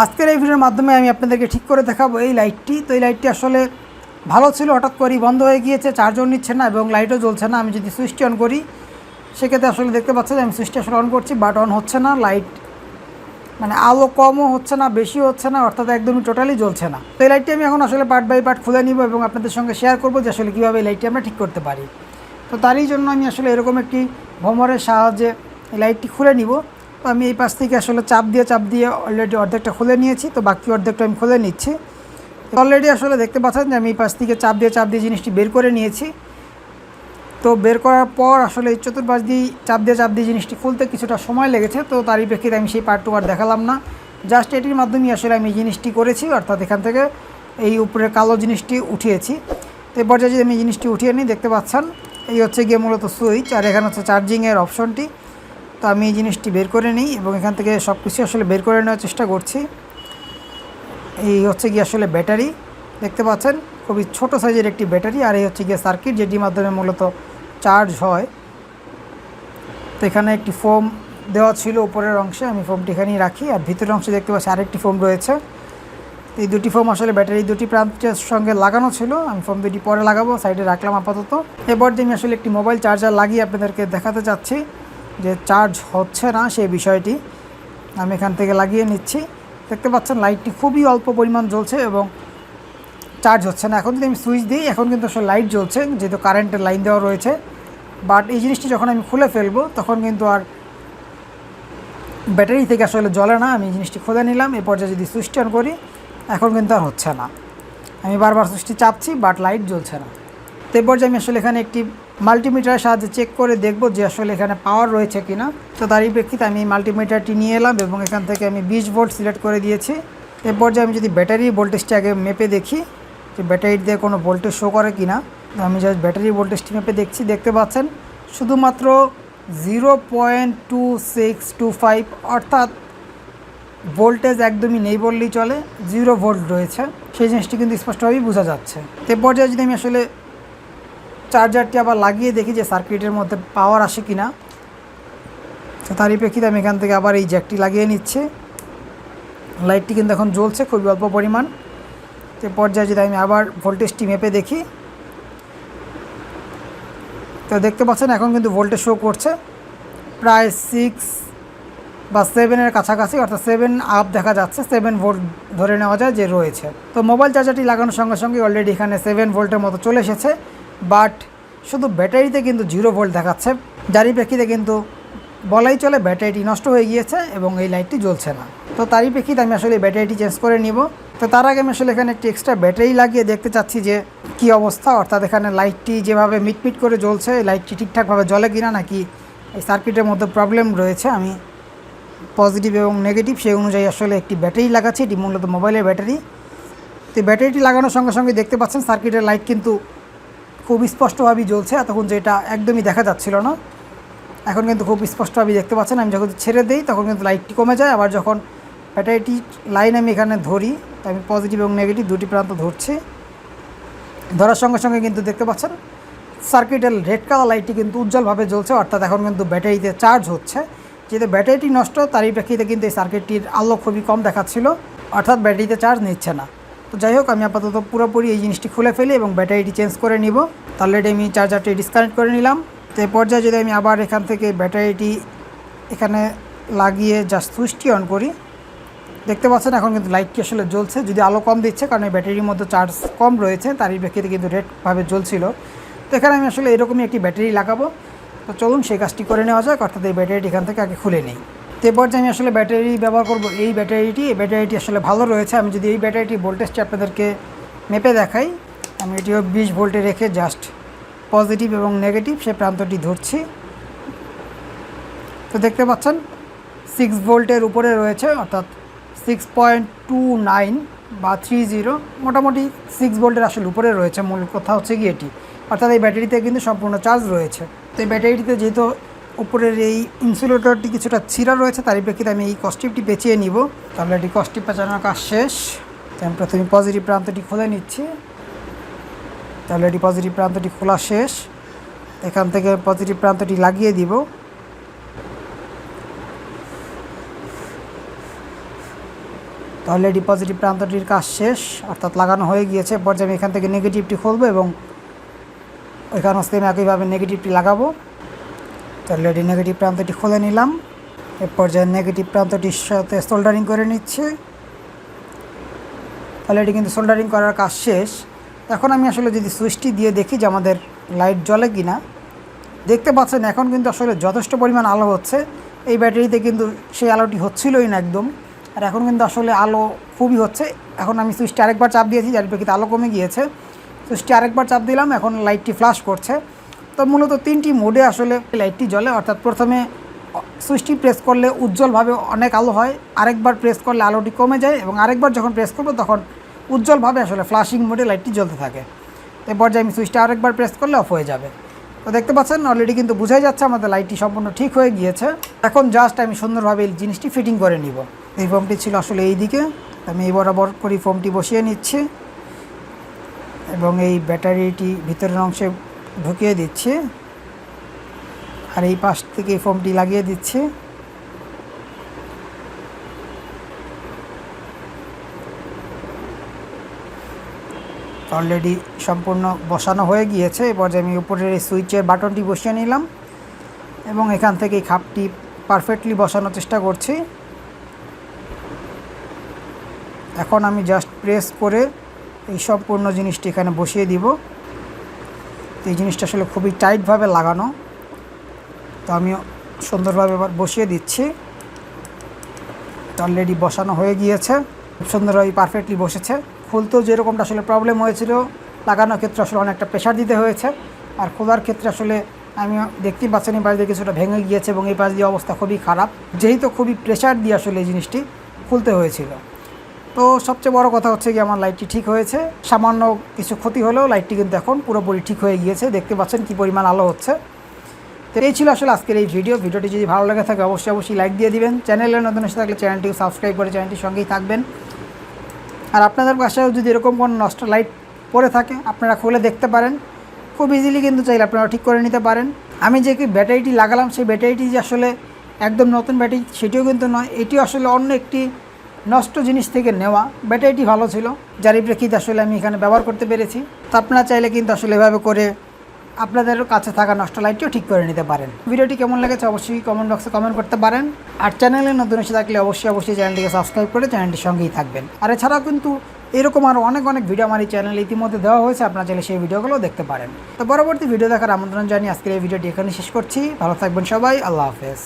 আজকের এই ভিডিওর মাধ্যমে আমি আপনাদেরকে ঠিক করে দেখাবো এই লাইটটি। তো এই লাইটটি আসলে ভালো ছিল, হঠাৎ করেই বন্ধ হয়ে গিয়েছে, চার্জও নিচ্ছে না এবং লাইটও জ্বলছে না। আমি যদি সুইচটি অন করি, সেক্ষেত্রে আসলে দেখতে পাচ্ছেন আমি সুইচটি আসলে অন করছি বাট অন হচ্ছে না। লাইট মানে আলো কমও হচ্ছে না বেশি হচ্ছে না, অর্থাৎ একদমই টোটালি জ্বলছে না। তো এই লাইটটি আমি এখন আসলে পার্ট বাই পার্ট খুলে নিব এবং আপনাদের সঙ্গে শেয়ার করব যে আসলে কীভাবে এই লাইটটি আমরা ঠিক করতে পারি। তো তারই জন্য আমি আসলে এরকম একটি ভ্রমরের সাহায্যে এই লাইটটি খুলে নিব। তো আমি এই পাশ থেকে আসলে চাপ দিয়ে চাপ দিয়ে অলরেডি অর্ধেকটা খুলে নিয়েছি, তো বাকি অর্ধেকটা আমি খুলে নিচ্ছি। অলরেডি আসলে দেখতে পাচ্ছেন যে আমি এই পাশ থেকে চাপ দিয়ে চাপ দিয়ে জিনিসটি বের করে নিয়েছি। তো বের করার পর আসলে এই চতুর্পাশ দিয়ে চাপ দিয়ে চাপ দিয়ে জিনিসটি খুলতে কিছুটা সময় লেগেছে, তো তারই প্রেক্ষিতে আমি সেই পার্টটু আর দেখালাম না। জাস্ট এটির মাধ্যমেই আসলে আমি জিনিসটি করেছি, অর্থাৎ এখান থেকে এই উপরে কালো জিনিসটি উঠিয়েছি। তো পর্যায়ে যদি আমি জিনিসটি উঠিয়ে নিই, দেখতে পাচ্ছেন, এই হচ্ছে গিয়ে মূলত সুইচ আর এখানে হচ্ছে চার্জিংয়ের অপশনটি তো আমি এই জিনিসটি বের করে নিই এবং এখান থেকে সব কিছু আসলে বের করে নেওয়ার চেষ্টা করছি। এই হচ্ছে গিয়ে আসলে ব্যাটারি, দেখতে পাচ্ছেন? খুবই ছোট সাইজের একটি ব্যাটারি আর এই হচ্ছে গিয়ে সার্কিট যেটির মাধ্যমে মূলত চার্জ হয়। তো এখানে একটি ফোম দেওয়া ছিল উপরের অংশে, আমি ফোমটি এখানেই রাখি। আর ভিতরের অংশে দেখতে পাচ্ছি আরেকটি ফোম রয়েছে। এই দুটি ফোম আসলে ব্যাটারি দুটি প্রান্তের সঙ্গে লাগানো ছিল। আমি ফোম দুটি পরে লাগাবো, সাইডে রাখলাম আপাতত। এবার যে আমি আসলে একটি মোবাইল চার্জার লাগিয়ে আপনাদেরকে দেখাতে চাচ্ছি। যে চার্জ হচ্ছে না সেই বিষয়টি আমি এখান থেকে লাগিয়ে নিচ্ছি। দেখতে পাচ্ছেন লাইটটি খুবই অল্প পরিমাণ জ্বলছে এবং চার্জ হচ্ছে না। এখন যদি আমি সুইচ দিই, এখন কিন্তু আসলে লাইট জ্বলছে, যেহেতু কারেন্টের লাইন দেওয়া রয়েছে। বাট এই জিনিসটি যখন আমি খুলে ফেলব, তখন কিন্তু আর ব্যাটারি থেকে আসলে জ্বলে না। আমি জিনিসটি খুলে নিলাম, এ পর্যায়ে যদি সুইচটি অন করি, এখন কিন্তু আর হচ্ছে না। আমি বারবার সুইচটি চাপছি বাট লাইট জ্বলছে না। তো এ পর্যায়ে আমি আসলে এখানে একটি মাল্টিমিটারের সাহায্যে চেক করে দেখব যে আসলে এখানে পাওয়ার রয়েছে কিনা। তো তারই প্রেক্ষিতে আমি মাল্টিমিটারটি নিয়ে এলাম এবং এখান থেকে আমি বিশ ভোল্ট সিলেক্ট করে দিয়েছি। এ পর্যায়ে আমি যদি ব্যাটারি ভোল্টেজটি আগে মেপে দেখি, যে ব্যাটারি দিয়ে কোনো ভোল্টেজ শো করে কি না আমি জাস্ট ব্যাটারি ভোল্টেজটি মেপে দেখছি, দেখতে পাচ্ছেন শুধুমাত্র zero point two six two five অর্থাৎ ভোল্টেজ একদমই নেই বললেই চলে জিরো ভোল্ট রয়েছে। সেই জিনিসটি কিন্তু স্পষ্টভাবেই বোঝা যাচ্ছে। তো পর্যায়ে যদি আমি আসলে চার্জারটি আবার লাগিয়ে দেখি যে সার্কিটের মধ্যে পাওয়ার আসে কি না তো তারই প্রেক্ষিতে আমি এখান থেকে আবার এই জ্যাকটি লাগিয়ে নিচ্ছি। লাইটটি কিন্তু এখন জ্বলছে, খুবই অল্প পরিমাণ। তো পর্যায়ে যদি আমি আবার ভোল্টেজটি মেপে দেখি। তো দেখতে পাচ্ছেন, এখন কিন্তু ভোল্টেজ শো করছে। প্রায় সিক্স বা সেভেনের কাছাকাছি, অর্থাৎ সেভেন আপ দেখা যাচ্ছে সেভেন ভোল্ট ধরে নেওয়া যায় যে রয়েছে। তো মোবাইল চার্জারটি লাগানোর সঙ্গে সঙ্গে অলরেডি এখানে সেভেন ভোল্টের মতো চলে এসেছে। বাট শুধু ব্যাটারিতে কিন্তু জিরো ভোল্ট দেখাচ্ছে। যারই প্রেক্ষিতে কিন্তু বলাই চলে ব্যাটারিটি নষ্ট হয়ে গিয়েছে এবং এই লাইটটি জ্বলছে না। তো তারই প্রেক্ষিতে আমি আসলে ব্যাটারিটি চেঞ্জ করে নিব। তো তার আগে আমি আসলে এখানে একটি এক্সট্রা ব্যাটারি লাগিয়ে দেখতে চাচ্ছি যে কি অবস্থা। অর্থাৎ এখানে লাইটটি যেভাবে মিটমিট করে জ্বলছে লাইটটি ঠিকঠাকভাবে জ্বলে কিনা নাকি এই সার্কিটের মধ্যে প্রবলেম রয়েছে। আমি পজিটিভ এবং নেগেটিভ সেই অনুযায়ী আসলে একটি ব্যাটারি লাগাচ্ছি। এটি মূলত মোবাইলের ব্যাটারি তো ব্যাটারিটি লাগানোর সঙ্গে সঙ্গে দেখতে পাচ্ছেন সার্কিটের লাইট কিন্তু খুব স্পষ্টভাবেই জ্বলছে, এতক্ষণ যেটা একদমই দেখা যাচ্ছিল না। এখন কিন্তু খুব স্পষ্টভাবেই দেখতে পাচ্ছেন, আমি যখন ছেড়ে দিই তখন কিন্তু লাইটটি কমে যায়, আবার যখন ব্যাটারিটি লাইন আমি এখানে ধরি আমি পজিটিভ এবং নেগেটিভ দুটি প্রান্ত ধরছি। ধরার সঙ্গে সঙ্গে কিন্তু দেখতে পাচ্ছেন, সার্কিটের রেড কালার লাইটটি কিন্তু উজ্জ্বলভাবে জ্বলছে, অর্থাৎ এখন কিন্তু ব্যাটারিতে চার্জ হচ্ছে। যেহেতু ব্যাটারিটি নষ্ট, তারই প্রেক্ষিতে কিন্তু এই সার্কিটটির আলো খুবই কম দেখাচ্ছিল, অর্থাৎ ব্যাটারিতে চার্জ নিচ্ছে না। তো যাই হোক, আমি আপাতত পুরোপুরি এই জিনিসটি খুলে ফেলি এবং ব্যাটারিটি চেঞ্জ করে নিব। অলরেডি আমি চার্জারটি ডিসকানেক্ট করে নিলাম। তো এই পর্যায়ে যদি আমি আবার এখান থেকে ব্যাটারিটি এখানে লাগিয়ে জাস্ট সুইচটি অন করি, দেখতে পাচ্ছেন এখন কিন্তু লাইটটি আসলে জ্বলছে। যদি আলো কম দিচ্ছে, কারণ এই ব্যাটারির মধ্যে চার্জ কম রয়েছে, তারই প্রেক্ষিতে কিন্তু রেডভাবে জ্বলছিল। তো এখানে আমি আসলে এরকমই একটি ব্যাটারি লাগাবো। তো চলুন সেই কাজটি করে নেওয়া যাক, অর্থাৎ এই ব্যাটারিটি এখান থেকে আগে খুলে নিই। তো যে আমি আসলে ব্যাটারি ব্যবহার করব, এই ব্যাটারিটি এই ব্যাটারিটি আসলে ভালো রয়েছে। আমি যদি এই ব্যাটারিটি ভোল্টেজটি আপনাদেরকে মেপে দেখাই, আমি এটিও বিশ ভোল্টে রেখে জাস্ট পজিটিভ এবং নেগেটিভ সে প্রান্তটি ধরছি। তো দেখতে পাচ্ছেন সিক্স ভোল্টের উপরে রয়েছে, অর্থাৎ সিক্স পয়েন্ট টু নাইন বা থ্রি জিরো মোটামুটি সিক্স ভোল্টের আসলে উপরে রয়েছে। মূল কথা হচ্ছে কি এটি। অর্থাৎ এই ব্যাটারিতে কিন্তু সম্পূর্ণ চার্জ রয়েছে। তো এই ব্যাটারিটিতে যেহেতু উপরের এই ইনসুলেটরটি কিছুটা ছিঁড়া রয়েছে, তারই প্রেক্ষিতে আমি এই কস্টিপটি পেঁচিয়ে নিব। তাহলে এটি কস্টিপ পেঁচানোর কাজ শেষ। আমি প্রথমে পজিটিভ প্রান্তটি খুলে নিচ্ছি। তাহলে এটি পজিটিভ প্রান্তটি খোলা শেষ। এখান থেকে পজিটিভ প্রান্তটি লাগিয়ে দিব। তো অলরেডি পজিটিভ প্রান্তটির কাজ শেষ। অর্থাৎ লাগানো হয়ে গিয়েছে। পর্যায়ে আমি এখান থেকে নেগেটিভটি খুলবো এবং ওইখানেও সেম একইভাবে নেগেটিভটি লাগাবো। অলরেডি নেগেটিভ প্রান্তটি খুলে নিলাম। এ পর্যায়ে নেগেটিভ প্রান্তটির সাথে সোল্ডারিং করে নিচ্ছে। অলরেডি কিন্তু সোল্ডারিং করার কাজ শেষ। এখন আমি আসলে যদি সুইচটি দিয়ে দেখি যে আমাদের লাইট জ্বলে কি না দেখতে পাচ্ছেন এখন কিন্তু আসলে যথেষ্ট পরিমাণ আলো হচ্ছে। এই ব্যাটারিতে কিন্তু সেই আলোটি হচ্ছিলই না একদম। আর এখন কিন্তু আসলে আলো খুবই হচ্ছে। এখন আমি সুইচটি আরেকবার চাপ দিয়েছি, যার প্রেক্ষিতে আলো কমে গিয়েছে। সুইচটি আরেকবার চাপ দিলাম, এখন লাইটটি ফ্লাশ করছে। তো মূলত তিনটি মোডে আসলে লাইটটি জ্বলে। অর্থাৎ প্রথমে সুইচটি প্রেস করলে উজ্জ্বলভাবে অনেক আলো হয়। আরেকবার প্রেস করলে আলোটি কমে যায় এবং আরেকবার যখন প্রেস করব তখন উজ্জ্বলভাবে আসলে ফ্লাশিং মোডে লাইটটি জ্বলতে থাকে। তো এ পর্যায়ে আমি সুইচটা আরেকবার প্রেস করলে অফ হয়ে যাবে। তো দেখতে পাচ্ছেন অলরেডি কিন্তু বোঝাই যাচ্ছে আমাদের লাইটটি সম্পূর্ণ ঠিক হয়ে গিয়েছে। এখন জাস্ট আমি সুন্দরভাবে এই জিনিসটি ফিটিং করে নিব। এই ফোমটি ছিল আসলে এই দিকে আমি এই বরাবর করে ফোমটি বসিয়ে নিচ্ছি। এবং এই ব্যাটারিটি ভিতরের অংশে ঢুকিয়ে দিচ্ছি। আর এই পাশ থেকে ফোমটি লাগিয়ে দিচ্ছি। অলরেডি সম্পূর্ণ বসানো হয়ে গিয়েছে। এ পর্যায়ে আমি উপরের সুইচের বাটনটি বসিয়ে নিলাম এবং এখান থেকে খাপটি পারফেক্টলি বসানোর চেষ্টা করছি। এখন আমি জাস্ট প্রেস করে এই সম্পূর্ণ জিনিসটি এখানে বসিয়ে দিব। তো এই জিনিসটা আসলে খুবই টাইটভাবে লাগানো। তো আমি সুন্দরভাবে এবার বসিয়ে দিচ্ছি। অলরেডি বসানো হয়ে গিয়েছে। খুব সুন্দরভাবে পারফেক্টলি বসেছে। খুলতেও যেরকমটা আসলে প্রবলেম হয়েছিল, লাগানোর ক্ষেত্রে আসলে অনেকটা প্রেশার দিতে হয়েছে। আর খোলার ক্ষেত্রে আসলে আমি দেখতেই পাচ্ছেন এই পাশ দিয়ে কিছুটা ভেঙে গিয়েছে এবং এই পাশ দিয়ে অবস্থা খুবই খারাপ। যেহেতু খুবই প্রেশার দিয়ে আসলে এই জিনিসটি খুলতে হয়েছিল। তো সবচেয়ে বড় কথা হচ্ছে কি, আমার লাইটটি ঠিক হয়েছে। সামান্য কিছু ক্ষতি হলেও লাইটটি কিন্তু এখন পুরোপুরি ঠিক হয়ে গিয়েছে। দেখতে পাচ্ছেন কি পরিমাণ আলো হচ্ছে। তো এই ছিল আসলে আজকের এই ভিডিও ভিডিওটি যদি ভালো লাগে থাকে, অবশ্যই অবশ্যই লাইক দিয়ে দিবেন। চ্যানেলে নতুন এসে থাকলে চ্যানেলটিকে সাবস্ক্রাইব করে চ্যানেলটির সঙ্গেই থাকবেন। আর আপনাদের বাসায়ও যদি এরকম কোনো নষ্ট লাইট পড়ে থাকে, আপনারা খুলে দেখতে পারেন। খুব ইজিলি কিন্তু চাইলে আপনারা ঠিক করে নিতে পারেন। আমি যে কি ব্যাটারিটি লাগালাম, সেই ব্যাটারিটি যে আসলে একদম নতুন ব্যাটারি সেটিও কিন্তু নয়। এটিও আসলে অন্য একটি নষ্ট জিনিস থেকে নেওয়া ব্যাটারিটি ভালো ছিল। যার প্রেক্ষিতে আসলে আমি এখানে ব্যবহার করতে পেরেছি। তা আপনারা চাইলে কিন্তু আসলে এভাবে করে আপনাদের কাছে থাকা নষ্ট লাইটটিও ঠিক করে নিতে পারেন। ভিডিওটি কেমন লেগেছে অবশ্যই কমেন্ট বক্সে কমেন্ট করতে পারেন। আর চ্যানেলে নতুন এসে থাকলে অবশ্যই অবশ্যই চ্যানেলটিকে সাবস্ক্রাইব করে চ্যানেলটির সঙ্গেই থাকবেন। আর এছাড়াও কিন্তু এরকম আরও অনেক অনেক ভিডিও আমার এই চ্যানেলে ইতিমধ্যে দেওয়া হয়েছে। আপনারা চাইলে সেই ভিডিওগুলো দেখতে পারেন। তো পরবর্তী ভিডিও দেখার আমন্ত্রণ জানিয়ে আজকের এই ভিডিওটি এখানে শেষ করছি। ভালো থাকবেন সবাই। আল্লাহ হাফেজ।